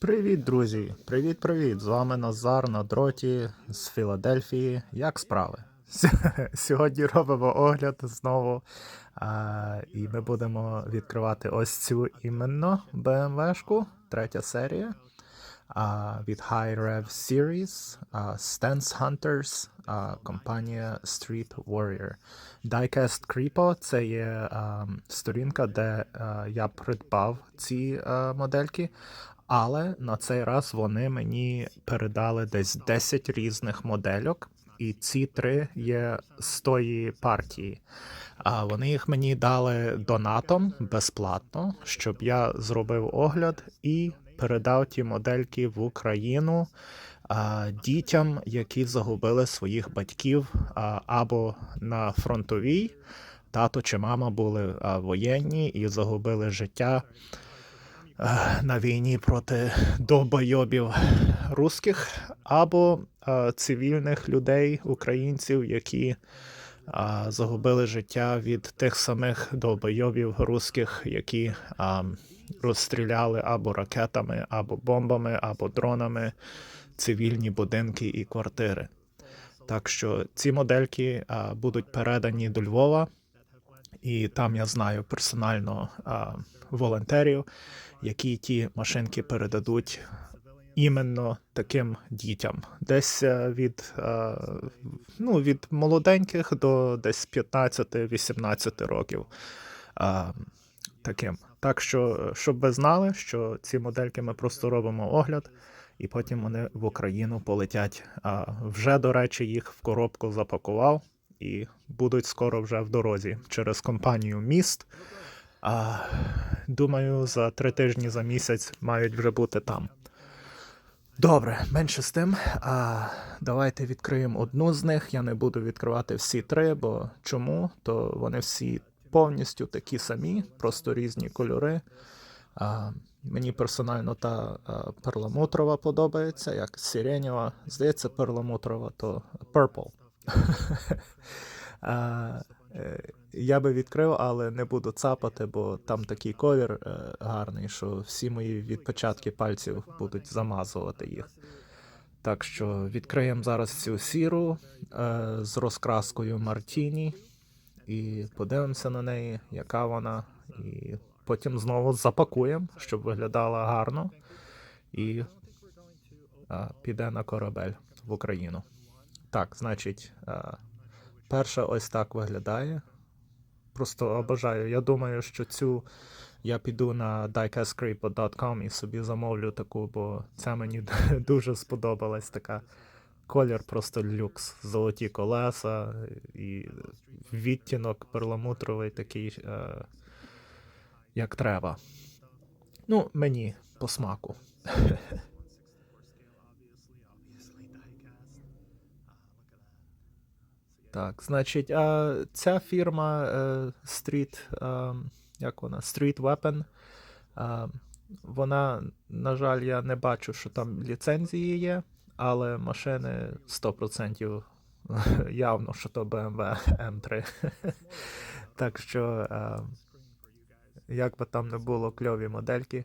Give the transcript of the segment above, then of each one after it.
Привіт, друзі! Привіт-привіт! З вами Назар на дроті з Філадельфії. Як справи? Сьогодні робимо огляд знову. А, і ми будемо відкривати ось цю іменно BMW-шку, третя серія. А, від High Rev Series, а, Stance Hunters, а, компанія Street Warrior. Diecast Creepo це є а, сторінка, де а, я придбав ці а, модельки. Але на цей раз вони мені передали десь 10 різних модельок, і ці три є з тої партії. А вони їх мені дали донатом безплатно, щоб я зробив огляд і передав ті модельки в Україну а, дітям, які загубили своїх батьків а, або на фронтовій. Тато чи мама були а, воєнні і загубили життя на війні проти довбойобів русських, або е, цивільних людей, українців, які е, загубили життя від тих самих довбойобів русських, які е, розстріляли або ракетами, або бомбами, або дронами цивільні будинки і квартири. Так що ці модельки будуть передані до Львова, і там я знаю персонально а, волонтерів, які ті машинки передадуть іменно таким дітям. Десь е, від, е, ну, від молоденьких до десь 15-18 років. А, таким. Так що, щоб ви знали, що ці модельки ми просто робимо огляд, і потім вони в Україну полетять. А вже, до речі, їх в коробку запакував і будуть скоро вже в дорозі через компанію Міст. А, думаю, за три тижні за місяць мають вже бути там. Добре, менше з тим. А, давайте відкриємо одну з них. Я не буду відкривати всі три, бо чому? То вони всі повністю такі самі, просто різні кольори. А, мені персонально та а, перламутрова подобається, як сиренєва. Здається, перламутрова, то purple. е, я би відкрив, але не буду цапати, бо там такий колір е, гарний, що всі мої відпечатки пальців будуть замазувати їх. Так що відкриємо зараз цю сіру е, з розкраскою Мартіні і подивимося на неї, яка вона. І потім знову запакуємо, щоб виглядала гарно. І піде на корабель в Україну. Так, значить, е, перша ось так виглядає просто обожаю. Я думаю, що цю я піду на diecastcreepo.com і собі замовлю таку, бо ця мені дуже сподобалась така. Колір просто люкс. Золоті колеса і відтінок перламутровий такий, е, як треба. Ну, мені по смаку. Так, значить, а ця фірма е, Street, е, як вона? Street Weapon. Е, вона, на жаль, я не бачу, що там ліцензії є, але машини 100% явно, що то BMW M3. так що, як би там не було кльові модельки.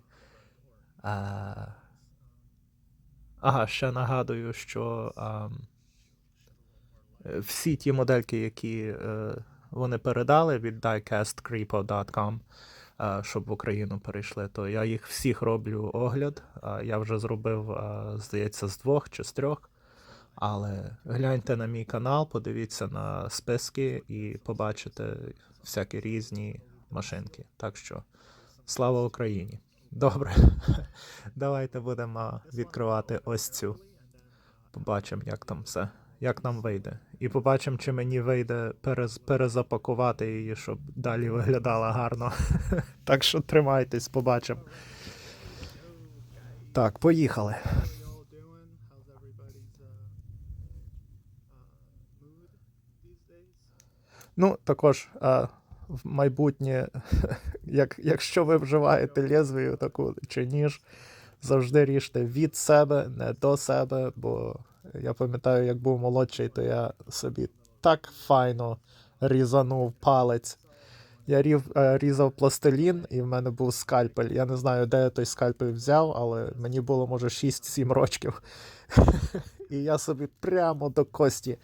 Ага, ще нагадую, що. Всі ті модельки, які е, вони передали від diecastcreepo.com, е, щоб в Україну перейшли, то я їх всіх роблю огляд. Е, я вже зробив, здається, з двох чи з трьох. Але гляньте на мій канал, подивіться на списки і побачите всякі різні машинки. Так що, слава Україні! Добре, давайте будемо відкривати ось цю. Побачимо, як там все як нам вийде. І побачимо, чи мені вийде перез, перезапакувати її, щоб далі виглядала гарно. так що тримайтесь, побачимо. Так, поїхали. Ну, також а, в майбутнє, як, якщо ви вживаєте лезвію таку чи ніж, завжди ріжте від себе, не до себе, бо я пам'ятаю, як був молодший, то я собі так файно різанув палець. Я рів, е, різав пластилін, і в мене був скальпель. Я не знаю, де я той скальпель взяв, але мені було, може, 6-7 років. І я собі прямо до кості.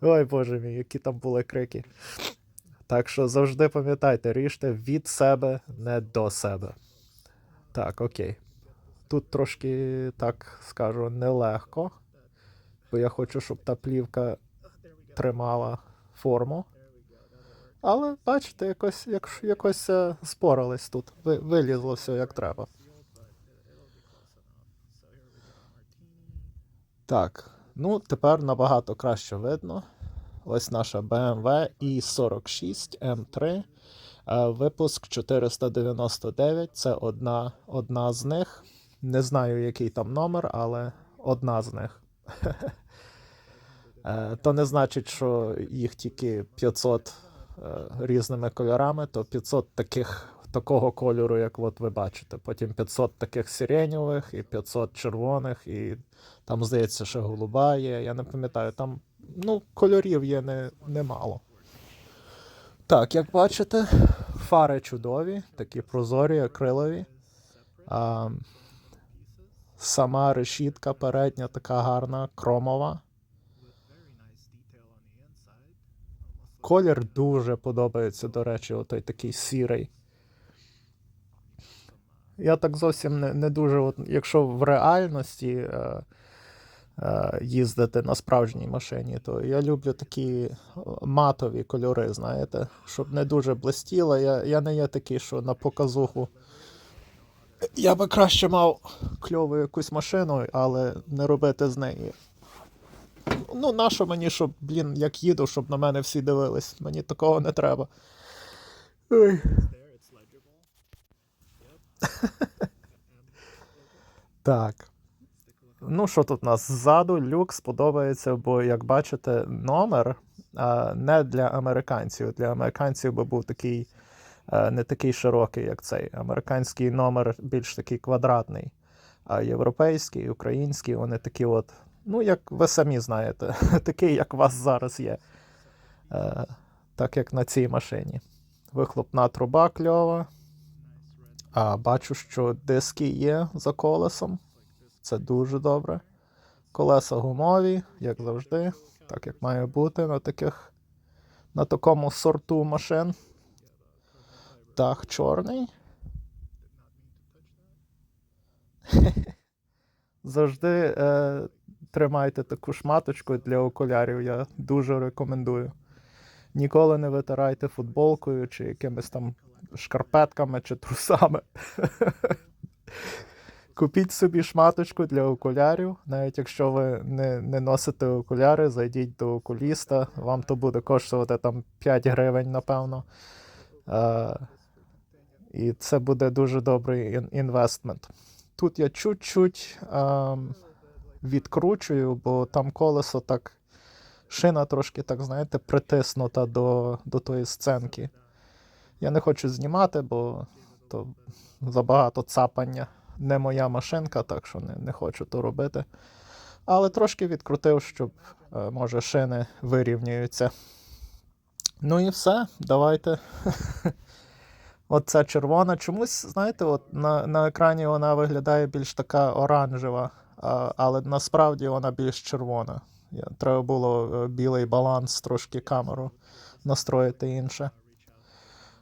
Ой, боже мій, які там були крики. Так що завжди пам'ятайте, ріжте від себе, не до себе. Так, окей. Тут трошки, так скажу, нелегко, бо я хочу, щоб та плівка тримала форму. Але бачите, якось, як, якось е, спорались тут. Ви, вилізло все як треба. Так, ну тепер набагато краще видно. Ось наша BMW i46 M3. Е, Випуск 499. Це одна, одна з них. Не знаю, який там номер, але одна з них. Е, То не значить, що їх тільки 500 е, різними кольорами, то 500 таких такого кольору, як от ви бачите. Потім 500 таких сиренєвих, і 500 червоних, і там, здається, ще голуба є. Я не пам'ятаю, там ну, кольорів є не, немало. Так, як бачите, фари чудові, такі прозорі, акрилові. А, сама решітка передня така гарна, кромова. Колір дуже подобається, до речі, отой такий сірий. Я так зовсім не, не дуже, от, якщо в реальності е, е, їздити на справжній машині, то я люблю такі матові кольори, знаєте, щоб не дуже блистіло. Я, я не є такий, що на показуху. Я би краще мав кльову якусь машину, але не робити з неї. Ну, нащо мені, щоб, блін, як їду, щоб на мене всі дивились. Мені такого не треба. Ой. Так. Ну, що тут у нас? Ззаду люкс подобається, бо, як бачите, номер а, не для американців. Для американців би був такий не такий широкий, як цей. Американський номер більш такий квадратний. А європейський, український, вони такі от, ну, як ви самі знаєте, такий, як у вас зараз є. Е, так як на цій машині. Вихлопна труба кльова. А бачу, що диски є за колесом. Це дуже добре. Колеса гумові, як завжди, так як має бути на таких на такому сорту машин. Дах чорний. Завжди е, тримайте таку шматочку для окулярів. Я дуже рекомендую. Ніколи не витирайте футболкою чи якимись там шкарпетками чи трусами. Купіть собі шматочку для окулярів. Навіть якщо ви не, не носите окуляри, зайдіть до окуліста. Вам то буде коштувати там 5 гривень, напевно. Е, і це буде дуже добрий інвестмент. Тут я чуть-чуть ем, відкручую, бо там колесо так. Шина трошки, так, знаєте, притиснута до, до тої сценки. Я не хочу знімати, бо то забагато цапання. Не моя машинка, так що не, не хочу то робити. Але трошки відкрутив, щоб, е, може, шини вирівнюються. Ну і все, давайте. Оце червона. Чомусь, знаєте, от на, на екрані вона виглядає більш така оранжева, а, але насправді вона більш червона. Треба було е, білий баланс, трошки камеру настроїти інше.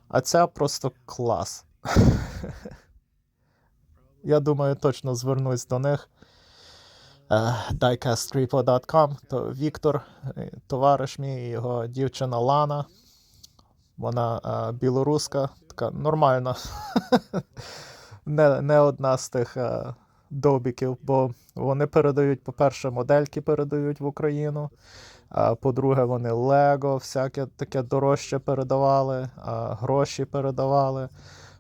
А ця просто клас. Я думаю, точно звернусь до них. Е, diecastrepo.com, то Віктор, е, товариш мій, його дівчина Лана. Вона білоруска, така нормальна. не, не одна з тих е, довбіків, бо вони передають, по-перше, модельки передають в Україну. А по-друге, вони Лего, всяке таке дорожче передавали, а, гроші передавали,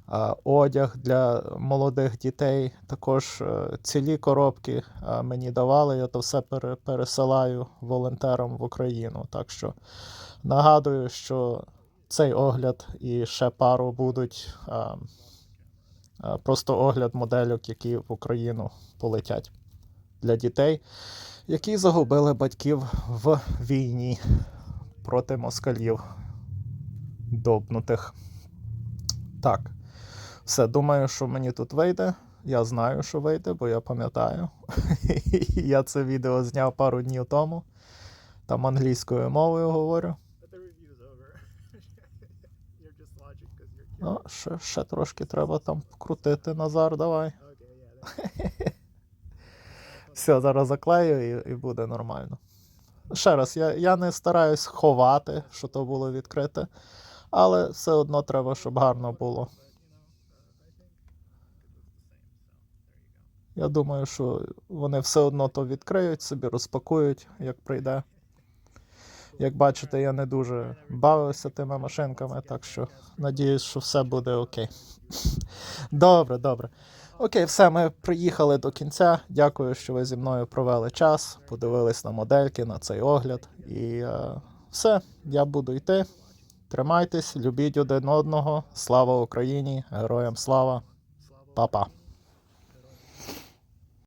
а, одяг для молодих дітей. Також е, цілі коробки а, мені давали. Я то все пере- пересилаю волонтерам в Україну. Так що нагадую, що цей огляд і ще пару будуть. А, а, Просто огляд модельок, які в Україну полетять для дітей, які загубили батьків в війні проти москалів. добнутих. Так. Все, думаю, що мені тут вийде. Я знаю, що вийде, бо я пам'ятаю. я це відео зняв пару днів тому. Там англійською мовою говорю. Ну, ще, ще трошки треба там крутити, Назар, давай. Все, зараз заклею і, і буде нормально. Ще раз, я, я не стараюсь ховати, що то було відкрите, але все одно треба, щоб гарно було. Я думаю, що вони все одно то відкриють, собі розпакують, як прийде. Як бачите, я не дуже бавився тими машинками, так що надіюсь, що все буде окей. Добре, добре. Окей, все, ми приїхали до кінця. Дякую, що ви зі мною провели час, подивились на модельки, на цей огляд. І е, все, я буду йти. Тримайтесь, любіть один одного. Слава Україні! Героям слава! Па-па!